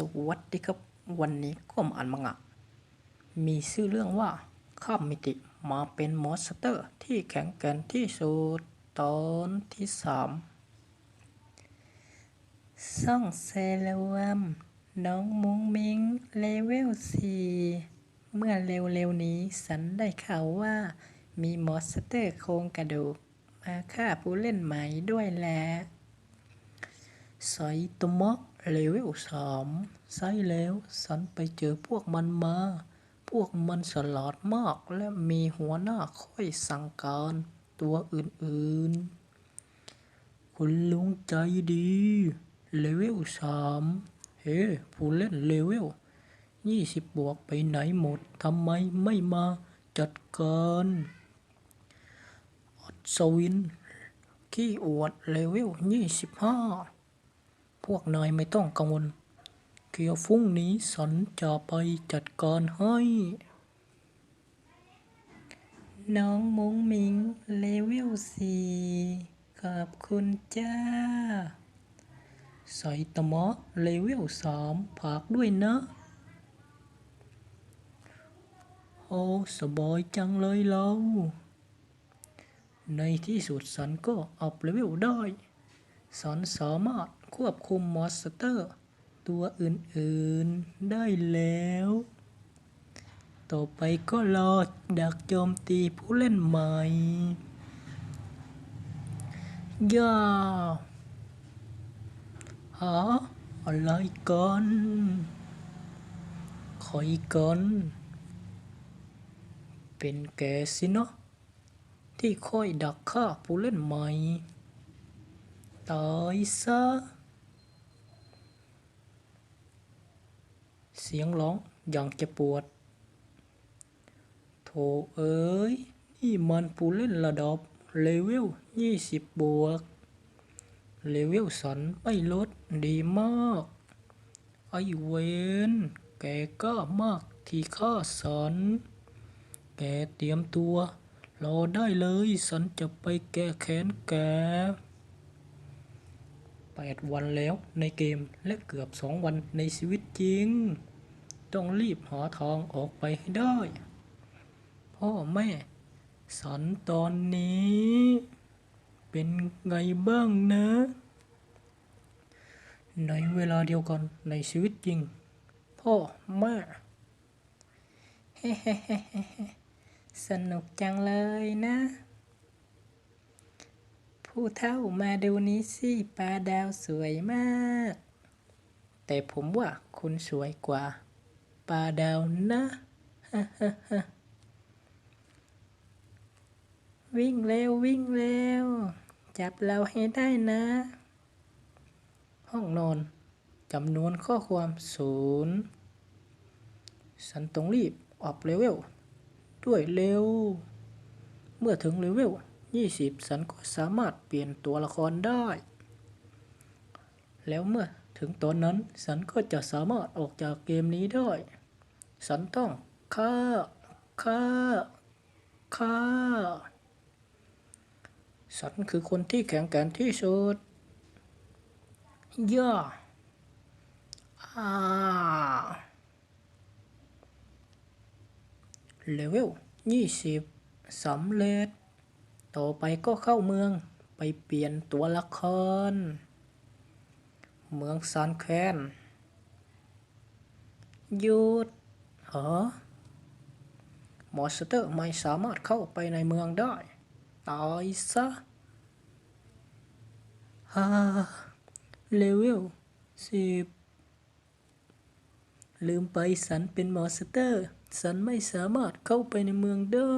สวัสดีครับวันนี้ก็มาอ่านมังงะ มีชื่อเรื่องว่า ข้ามมิติมาเป็นมอนสเตอร์ที่แข็งแกร่งที่สุดตอนที่สามซ่องเซเลวมน้องมุงมิงเลเวลสี่เมื่อเร็วๆนี้ฉันได้ข่าวว่ามีมอสเตอร์โครงกระดูกมาฆ่าผู้เล่นใหม่ด้วยแหละ ไซโตมะเลเวลสามใช่แล้วฉันไปเจอพวกมันมา พวกมันฉลาดมากและมีหัวหน้าค่อยสั่งการตัวอื่นๆ คุณลุงใจดี เลเวลสามเฮ้ ผู้เล่นเลเวลยี่สิบบวกไปไหนหมดทำไมไม่มาจัดการอัศวิน ขี้อวดเลเวลยี่สิบห้า พวกนายไม่ต้องกังวล เกียวฟุ้งนี้สันจะไปจัดการให้ น้องมุ้งมิงเลเวลสี่ขอบคุณจ้า ใส่ตะมะเลเวลสามผากด้วยนะ โอ้สบายจังเลยเราในที่สุดสันก็อัพเลเวลได้สันสามารถ ควบคุมมอนสเตอร์ ตัวอื่นๆได้แล้ว ต่อไปก็รอดักโจมตีผู้เล่นใหม่ ย่าหาอะไรกันคอยกันเป็นแกสินะที่คอยดักฆ่าผู้เล่นใหม่ ตายซะ เสียงร้องอย่างเจ็บปวด โถเอ้ย นี่มันผู้เล่นระดับเลเวลยี่สิบบวก เลเวลสันไม่ลดดีมาก ไอเวนแกกล้ามากที่ฆ่าสัน แกเตรียมตัว รอได้เลยสันจะไปแก้แค้นแก แปดวันแล้วในเกมและเกือบสองวันในชีวิตจริง ต้องรีบหาทางออกไปให้ได้ พ่อแม่สันตอนนี้ เป็นไงบ้างนะ ในเวลาเดียวกันในชีวิตจริง พ่อแม่เฮ้ๆสนุกจังเลยนะ ผู้เท่ามาดูนี้สิปลาดาวสวยมาก แต่ผมว่าคุณสวยกว่าปลาดาวนะวิ่งเร็ววิ่งเร็วจับเราให้ได้นะ ห้องนอนจำนวนข้อความศูนย์ฉันต้องรีบออกเลเวลด้วยเร็ว เมื่อถึงเลเวล 20 ฉันก็สามารถเปลี่ยนตัวละครได้ แล้วเมื่อถึงตอนนั้นฉันก็จะสามารถออกจากเกมนี้ได้ ฉันต้องฆ่าฆ่าฆ่าฉันคือคนที่แข็งแกร่งที่สุดย่าอ่าเลเวลยี่สิบสำเร็จ ต่อไปก็เข้าเมืองไปเปลี่ยนตัวละคร เมืองซานแคนหยุดเหรอมอนสเตอร์ไม่สามารถเข้าไปในเมืองได้ตายซะฮ่าเลเวลสิบลืมไปสันเป็นมอนสเตอร์ สันไม่สามารถเข้าไปในเมืองได้